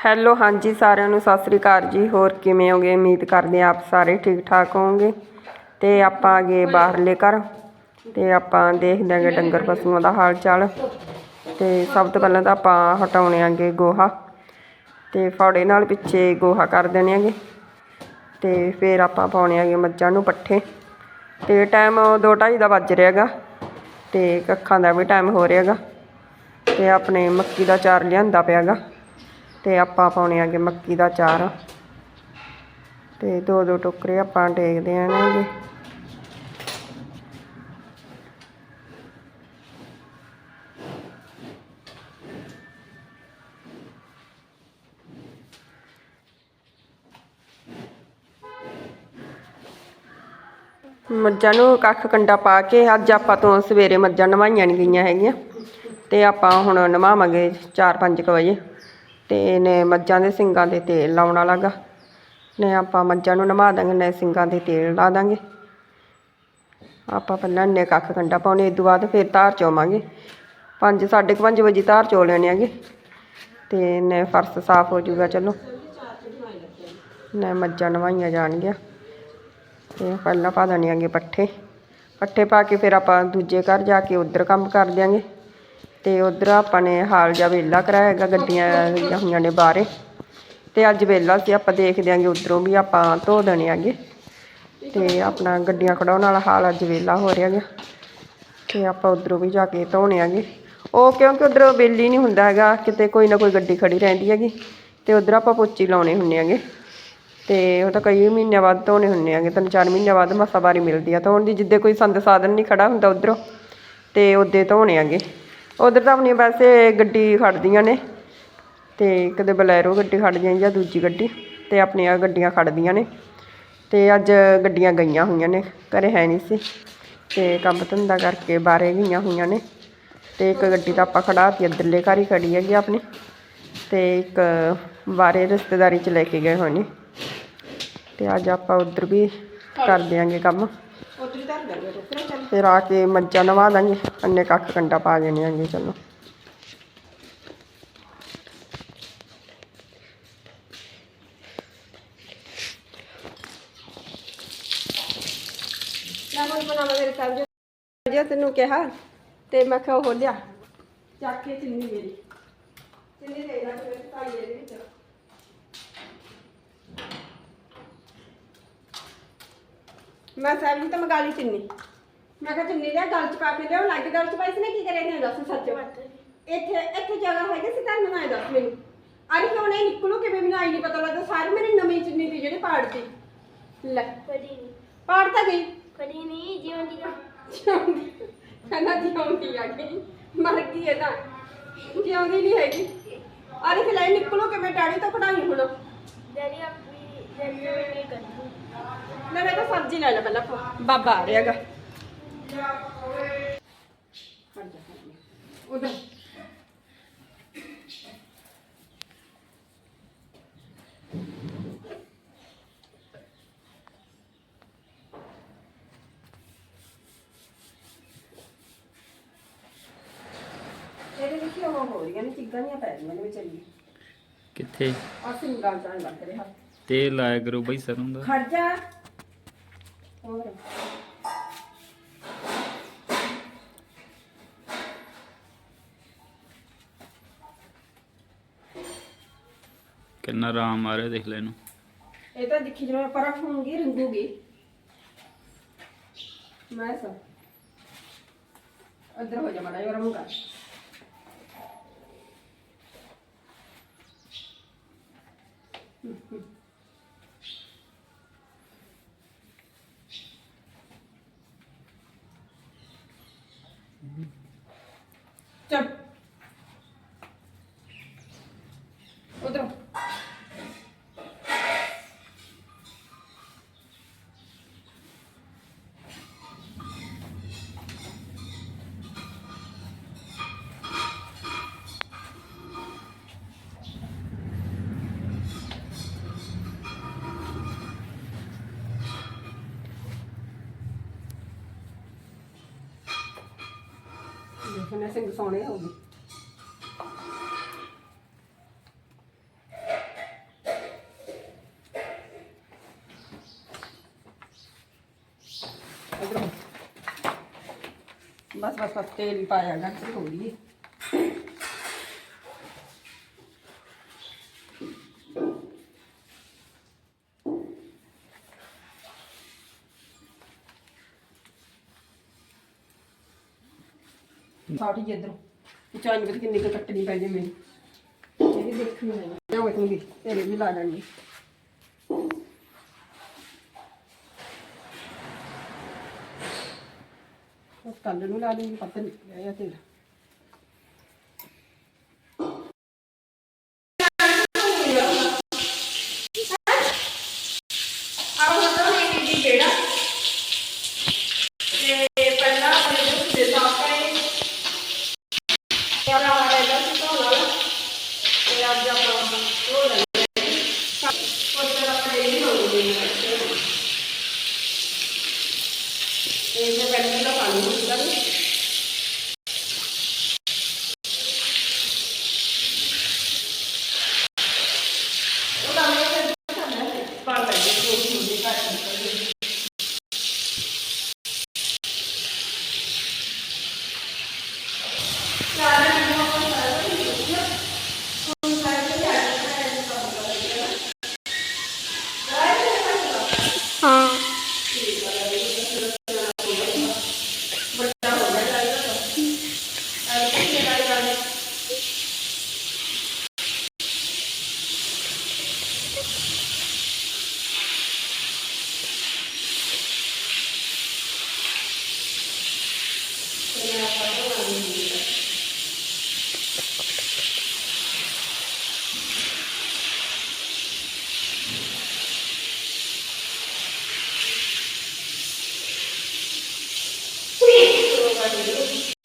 Hello ਹਾਂਜੀ, ਸਾਰਿਆਂ ਨੂੰ ਸਤਿ ਸ੍ਰੀ ਅਕਾਲ ਜੀ। ਹੋਰ ਕਿਵੇਂ ਹੋਗੇ? ਉਮੀਦ ਕਰਦੇ ਹਾਂ ਆਪ ਸਾਰੇ ਠੀਕ ਠਾਕ ਹੋਵੋਗੇ। ਤੇ ਆਪਾਂ ਆ ਗਏ ਬਾਹਰਲੇ ਘਰ। ਤੇ ਆਪਾਂ ਦੇਖਦੇ ਆਂਗੇ ਡੰਗਰ ਪਸ਼ੂਆਂ ਦਾ ਹਾਲ ਚਾਲ ਤੇ ਸਭ ਤੋਂ ਪਹਿਲਾਂ ਤਾਂ ਆਪਾਂ ਹਟਾਉਣੇ ਆਂਗੇ ਗੋਹਾ। ਤੇ ਫੌੜੇ ਨਾਲ ਪਿੱਛੇ ਗੋਹਾ ਕਰ ਦੇਣੇ ਆਂਗੇ। ਤੇ ਫਿਰ ਆਪਾਂ ਪਾਉਣੇ ਆਂਗੇ ਮੱਝਾਂ ਨੂੰ ਪੱਠੇ। ਤੇ ਟਾਈਮ 2:30 ਦਾ ਵੱਜ ਰਿਹਾਗਾ ਤੇ ਕੱਖਾਂ ਦਾ ਵੀ ਟਾਈਮ ਹੋ ਰਿਹਾਗਾ ਤੇ ਆਪਣੇ ਮੱਕੀ ਦਾ ਚਾਰ ਲਿਆਂਦਾ ਪਿਆਗਾ ਤੇ ਆਪਾਂ ਪਾਉਣੇ ਆਗੇ ਮੱਕੀ ਦਾ ਚਾਰ। ਤੇ ਦੋ ਦੋ ਟੋਕਰੇ ਆਪਾਂ ਟੇਕਦੇ ਆਣਗੇ ਮੱਝਾਂ ਨੂੰ ਕੱਖ ਕੰਡਾ ਪਾ ਕੇ ਅੱਜ ਆਪਾਂ ਤੋਂ ਸਵੇਰੇ ਮੱਝਾਂ ਨਵਾਈਆਂ ਨਹੀਂ ਗਈਆਂ ਹੈਗੀਆਂ। ਤੇ ਆਪਾਂ ਹੁਣ ਨਵਾਵਾਂਗੇ 4-5 ਵਜੇ। ਤੇ ਨੇ ਮੱਝਾਂ ਦੇ ਸਿੰਗਾਂ ਦੇ ਤੇਲ ਲਾਉਣ ਵਾਲਾ ਗਾ। ਨੇ ਆਪਾਂ ਮੱਝਾਂ ਨੂੰ ਨਵਾ ਦਾਂਗੇ, ਨੇ ਸਿੰਗਾਂ ਦੇ ਤੇਲ ਲਾ ਦਾਂਗੇ। ਆਪਾਂ ਪਹਿਲਾਂ ਨੇ ਕੱਖ ਕੰਡਾ ਪਾਉਣੇ ਇਸ ਤੋਂ ਬਾਅਦ ਫਿਰ ਧਾਰ ਚੋਵਾਂਗੇ। 5 5:30 ਵਜੇ ਧਾਰ ਚੋ ਲੈਣੇ ਆਗੇ ਤੇ ਨੇ ਫਰਸ਼ ਸਾਫ਼ ਹੋ ਜਾਊਗਾ ਚਲੋ। ਨੇ ਮੱਝਾਂ ਨਵਾਈਆਂ ਜਾਣਗੀਆਂ। ਤੇ ਪਹਿਲਾਂ ਪਾ ਦੇਣੇ ਆਗੇ ਪੱਠੇ। ਪੱਠੇ ਪਾ ਕੇ ਫਿਰ ਆਪਾਂ ਦੂਜੇ ਘਰ ਜਾ ਕੇ ਉਧਰ ਕੰਮ ਕਰ ਦਿਆਂਗੇ। ਤੇ ਉਧਰ ਆਪਾਂ ਨੇ ਹਾਲ ਜਾ ਵੇਲਾ ਕਰਾਇਆ ਹੈਗਾ ਗੱਡੀਆਂ ਲੱਗੀਆਂ ਹੋਈਆਂ ਨੇ ਬਾਹਰੇ। ਤੇ ਅੱਜ ਵੇਲਾ ਸੀ, ਆਪਾਂ ਦੇਖ ਦਿਆਂਗੇ ਉਧਰੋਂ ਵੀ ਆਪਾਂ ਧੋ ਦੇਣੇ ਆਗੇ ਤੇ ਆਪਣਾ ਗੱਡੀਆਂ ਕਢਾਉਣ ਵਾਲਾ ਹਾਲ ਅੱਜ ਵੇਲਾ ਹੋ ਰਿਹਾ ਹੈਗਾ। ਤੇ ਆਪਾਂ ਉਧਰੋਂ ਵੀ ਜਾ ਕੇ ਧੋਣੇ ਆਗੇ ਉਹ ਕਿਉਂਕਿ ਉਧਰ ਵੇਲੀ ਨਹੀਂ ਹੁੰਦਾ ਹੈਗਾ, ਕਿਤੇ ਕੋਈ ਨਾ ਕੋਈ ਗੱਡੀ ਖੜੀ ਰਹਿੰਦੀ ਹੈਗੀ। ਤੇ ਉਧਰ ਆਪਾਂ ਪੋਚੀ ਲਾਉਣੇ ਹੁੰਨੇ ਆਗੇ ਤੇ ਉਹ ਤਾਂ ਕਈ ਮਹੀਨਿਆਂ ਬਾਅਦ ਧੋਣੇ ਹੁੰਨੇ ਆਗੇ ਤਿੰਨ ਚਾਰ ਮਹੀਨਿਆਂ ਬਾਅਦ ਮਸਾ ਵਾਰੀ ਮਿਲਦੀ ਆ ਧੋਣ ਦੀ। ਜਿੱਦੇ ਕੋਈ ਸੰਦ ਸਾਧਨ ਨਹੀਂ ਖੜਾ ਹੁੰਦਾ ਉਧਰੋਂ, ਤੇ ਉਹਦੇ ਧੋਣੇ ਆਗੇ ਉਧਰ ਤਾਂ ਆਪਣੀਆਂ ਵੈਸੇ ਗੱਡੀ ਖੜਦੀਆਂ ਨੇ ਤੇ ਕਦੇ ਬਲੈਰੋ ਗੱਡੀ ਖੜ ਜਾਂਦੀ ਜਾਂ ਦੂਜੀ ਗੱਡੀ ਤੇ ਆਪਣੀਆਂ ਗੱਡੀਆਂ ਖੜਦੀਆਂ ਨੇ ਤੇ ਅੱਜ ਗੱਡੀਆਂ ਗਈਆਂ ਹੋਈਆਂ ਨੇ ਘਰੇ ਹੈ ਨਹੀਂ ਸੀ ਤੇ ਕੰਮ ਧੰਦਾ ਕਰਕੇ ਬਾਹਰੇ ਗਈਆਂ ਹੋਈਆਂ ਨੇ ਤੇ ਇੱਕ ਗੱਡੀ ਤਾਂ ਆਪਾਂ ਖੜਾਤੀ ਇੱਧਰਲੇ ਘਰ ਹੀ ਖੜੀ ਹੈਗੀ ਆਪਣੀ ਤੇ ਇੱਕ ਬਾਹਰੇ ਰਿਸ਼ਤੇਦਾਰੀ ਚ ਲੈ ਕੇ ਗਏ ਹੋਏ ਨੇ ਤੇ ਅੱਜ ਆਪਾਂ ਉਧਰ ਵੀ ਕਰ ਦਿਆਂਗੇ ਕੰਮ। ਫਿਰ ਆ ਕੇ ਮੱਝਾਂ ਨਵਾ ਦਾਂਗੇ। ਅੰਨੇ ਕੱਖ ਕੰਡਾ ਪਾ ਦੇਣੇ ਆਂਗੇ ਚਲੋ। ਲੈਮਨ ਬਣਾਵਾ ਮੇਰੇ ਸਾਹਿਬ ਜੇ। ਤੈਨੂੰ ਕਿਹਾ ਤੇ ਮੈਂ ਕਿਹਾ ਉਹ ਲਿਆ। ਚੱਕ ਕੇ ਚਿੰਨੀ ਮੇਰੀ ਚਿੰਨੀ ਦੇ ਲੈ ਮੇਰੇ ਭਾਈ ਦੇ ਵਿੱਚ। ਮੈਂ ਸਾਹਿਬ ਜੀ ਤਾਂ ਮੰਗਾ ਲਈ ਚਿੰਨੀ। ਮੈਂ ਕਿਹਾ ਚਿੰਨੀ ਲਿਆ ਗਲ ਚ ਪਾ ਕੇ ਲਿਆਓ ਲੱਗ ਗਲ ਚ ਪਾਈ ਸੀ ਨਾ ਕੀ ਕਰੇ ਨੇ ਦੱਸ ਸੱਚ। ਇੱਥੇ ਇੱਥੇ ਜਗ੍ਹਾ ਹੈਗੀ ਸੀ ਤੁਹਾਨੂੰ ਨਾ ਦੱਸ ਮੈਨੂੰ। ਅਰੇ ਕਿਉਂ ਨਹੀਂ ਨਿਕਲੂ ਕਿਵੇਂ ਮੈਨੂੰ ਆਈ ਨਹੀਂ ਪਤਾ ਲੱਗਦਾ ਸਾਰੀ ਮੇਰੀ ਨਵੀਂ ਚਿੰਨੀ ਦੀ ਜਿਹੜੀ ਪਾੜਤੀ। ਲੈ ਕਦੀ ਨਹੀਂ ਪਾੜ ਤਾਂ ਗਈ। ਕਦੀ ਨਹੀਂ ਜਿਉਂ ਦੀ ਨਾ ਜਿਉਂਦੀ ਕਹਿੰਦਾ ਜਿਉਂਦੀ ਆ ਗਈ ਮਰ ਗਈ ਇਹ ਤਾਂ। ਜਿਉਂਦੀ ਨਹੀਂ ਹੈਗੀ। ਅਰੇ ਫਿਰ ਲੈ ਨਿਕਲੂ ਕਿਵੇਂ ਡੈਡੀ ਤੋਂ ਕਢਾਈ ਹੁਣ। ਡੈਡੀ ਆਪਣੀ ਡੈਡੀ ਨੂੰ ਨਹੀਂ ਕਰਦੀ। ਲੈ ਮੈਂ ਤਾਂ ਸਬਜ਼ੀ ਲੈ ਲੈ ਪਹਿਲਾਂ। ਬਾਬਾ ਆ ਰਿਹਾਗਾ ਉਧਰ ਇਹਦੇ ਵਿੱਚ ਉਹ ਹੋ ਰਹੀਆਂ ਨੇ ਚਿੱਗਾਂ ਨਹੀਂ ਪੈ ਰਹੀਆਂ ਨੇ ਵਿਚਾਰੀ ਕਿੱਥੇ? ਆ ਸਿੰਗਲ ਜਾਣ ਲੱਗ ਰਿਹਾ ਤੇਲ ਲਾਇਆ ਕਰੋ ਬਈ ਸਰੋਂ ਦਾ। ਖੜ ਜਾ। ਹੋਰ। ਕਿੰਨਾ ਆਰਾਮ ਆ ਰਿਹਾ ਦੇਖ ਲੈ ਇਹਨੂੰ। ਇਹ ਤਾਂ ਦੇਖੀ ਜਿਵੇਂ ਪਰਖ ਹੋਊਗੀ ਰੰਗੂਗੀ। ਮੈਂ ਸਾ ਅੰਦਰ ਹੋ ਜਾ ਮੜਾ ਗਰਮ ਕਰ। ਚੱਲ ਆਪਣੇ ਸਿੰਘ ਸੋਹਣੇ ਹੋ ਗਏ ਬਸ ਬਸ ਬਸ ਤੇਲ ਪਾਇਆ ਗੰਢੀ ਹੋ ਗਈ ਸਾਡੀ ਜਿੱਧਰ ਚਾਈਨ ਵਿੱਚ ਕਿੰਨੀ ਕੁ ਕੱਟਣੀ ਪੈ ਜੇ ਮੈਨੂੰ ਇਹ ਵੀ ਦੇਖਣੀ ਹੈ ਨਾ ਵੇਖੂੰਗੀ ਤੇਰੇ ਵੀ ਲਾ ਦੇਣੀ ਉਹ ਕੱਲ ਨੂੰ ਲਾ ਦੂੰਗੀ ਪਤਾ ਨਹੀਂ ਆਇਆ ਤੇਰਾ Brasil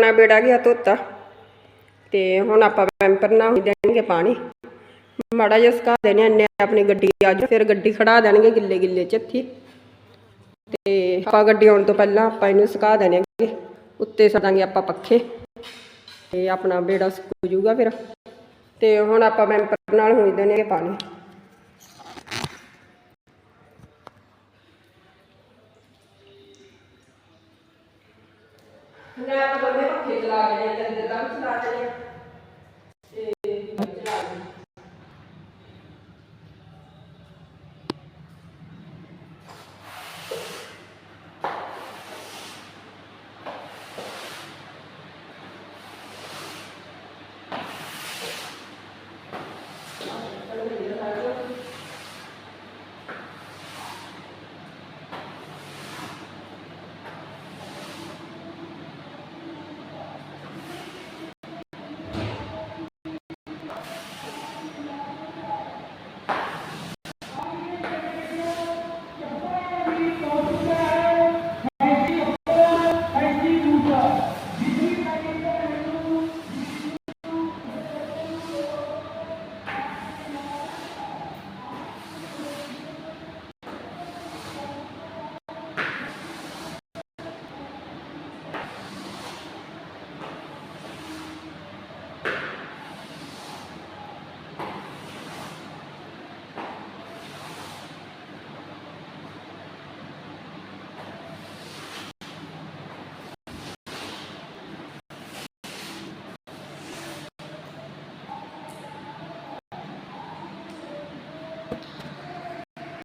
ਆਪਣਾ ਬੇੜਾ ਗਿਆ ਧੋਤਾ ਤੇ ਹੁਣ ਆਪਾਂ ਪੈਂਪਰ ਨਾਲ ਹੀ ਦੇਣਗੇ ਪਾਣੀ। ਮਾੜਾ ਜਿਹਾ ਸੁਕਾ ਦੇਣੇ ਨੇ ਆਪਣੀ ਗੱਡੀ ਅੱਜ ਫਿਰ ਗੱਡੀ ਖੜਾ ਦੇਣਗੇ ਗਿੱਲੇ ਗਿੱਲੇ ਚ ਤੇ ਆਪਾਂ ਗੱਡੀ ਆਉਣ ਤੋਂ ਪਹਿਲਾਂ ਆਪਾਂ ਇਹਨੂੰ ਸੁਕਾ ਦੇਣਗੇ ਉੱਤੇ ਸਦਾਂਗੇ ਆਪਾਂ ਪੱਖੇ। ਤੇ ਆਪਣਾ ਬੇੜਾ ਸੁੱਕ ਜੂਗਾ ਫਿਰ। ਤੇ ਹੁਣ ਆਪਾਂ ਪੈਂਪਰ ਨਾਲ ਹੋਈ ਦੇਣਗੇ ਪਾਣੀ। ਮੈਂ ਆਪਾਂ ਦੋਨੇ ਪੱਖੇ ਚਲਾ ਰਹੇ ਹਾਂ ਤੇ ਅੰਦਰ ਦਾ ਵੀ ਚਲਾ ਰਹੇ ਹਾਂ।